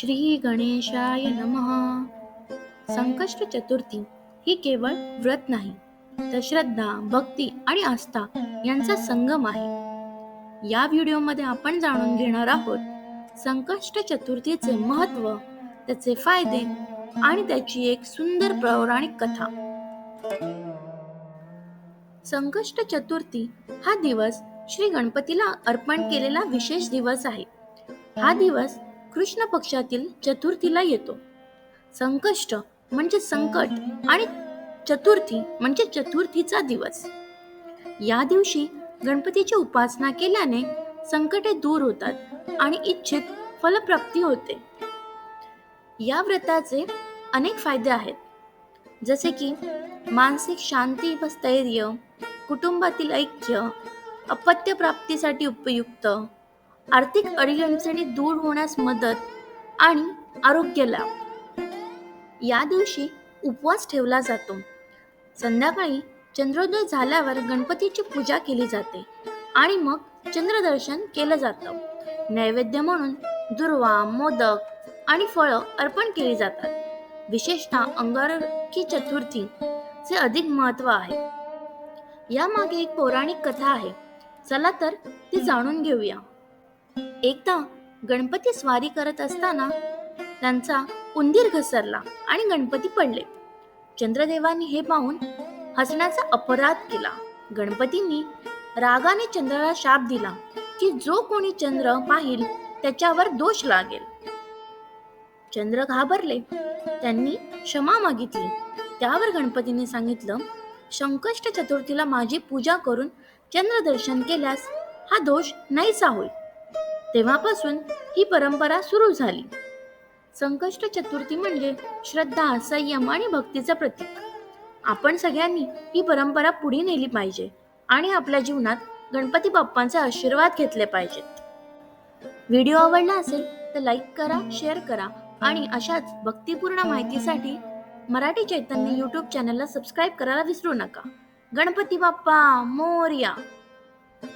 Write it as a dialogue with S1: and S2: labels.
S1: श्री गणेशाय नमः. संकष्ट चतुर्थी ही केवळ व्रत नाही तर श्रद्धा भक्ती आणि आस्था यांचा संगम आहे. या व्हिडिओमध्ये आपण जाणून घेणार आहोत संकष्ट चतुर्थीचे महत्त्व त्याचे फायदे आणि त्याची एक सुंदर पौराणिक कथा. संकष्ट चतुर्थी हा दिवस श्री गणपतीला अर्पण केलेला विशेष दिवस आहे. हा दिवस कृष्ण पक्षातील चतुर्थीला येतो. संकष्ट म्हणजे संकट आणि चतुर्थी म्हणजे चतुर्थीचा दिवस. या दिवशी गणपतीची उपासना केल्याने संकटे दूर होतात आणि इच्छित फलप्राप्ती होते. या व्रताचे अनेक फायदे आहेत. जसे की मानसिक शांती व स्थैर्य कुटुंबातील ऐक्य अपत्य प्राप्तीसाठी उपयुक्त आर्थिक अडीअडचणी दूर होण्यास मदत आणि आरोग्य लाभ. या दिवशी उपवास ठेवला जातो. संध्याकाळी चंद्रोदय झाल्यावर गणपतीची पूजा केली जाते आणि मग चंद्रदर्शन केलं जातं. नैवेद्य म्हणून दुर्वा मोदक आणि फळं अर्पण केली जातात. विशेषतः अंगारकी चतुर्थी चे अधिक महत्त्व आहे. यामागे एक पौराणिक कथा आहे. चला तर ती जाणून घेऊया. एकदा गणपती स्वारी करत असताना त्यांचा उंदीर घसरला आणि गणपती पडले. चंद्रदेवांनी हे पाहून हसण्याचा अपराध केला. गणपतींनी रागाने चंद्राला शाप दिला की जो कोणी चंद्र पाहिल त्याच्यावर दोष लागेल. चंद्र घाबरले. त्यांनी क्षमा मागितली. त्यावर गणपतीने सांगितलं संकष्ट चतुर्थीला माझी पूजा करून चंद्रदर्शन केल्यास हा दोष नाहीसा होईल. तेव्हापासून ही परंपरा सुरू झाली. संकष्ट चतुर्थी म्हणजे श्रद्धा संयम आणि भक्तीचं प्रतीक. आपण सगळ्यांनी ही परंपरा पुढे नेली पाहिजे आणि आपल्या जीवनात गणपती बाप्पांचे आशीर्वाद घेतले पाहिजेत. व्हिडिओ आवडला असेल तर लाईक करा शेअर करा आणि अशाच भक्तिपूर्ण माहितीसाठी मराठी चैतन्य यूट्यूब चॅनलला सबस्क्राईब करायला विसरू नका. गणपती बाप्पा मोर्या!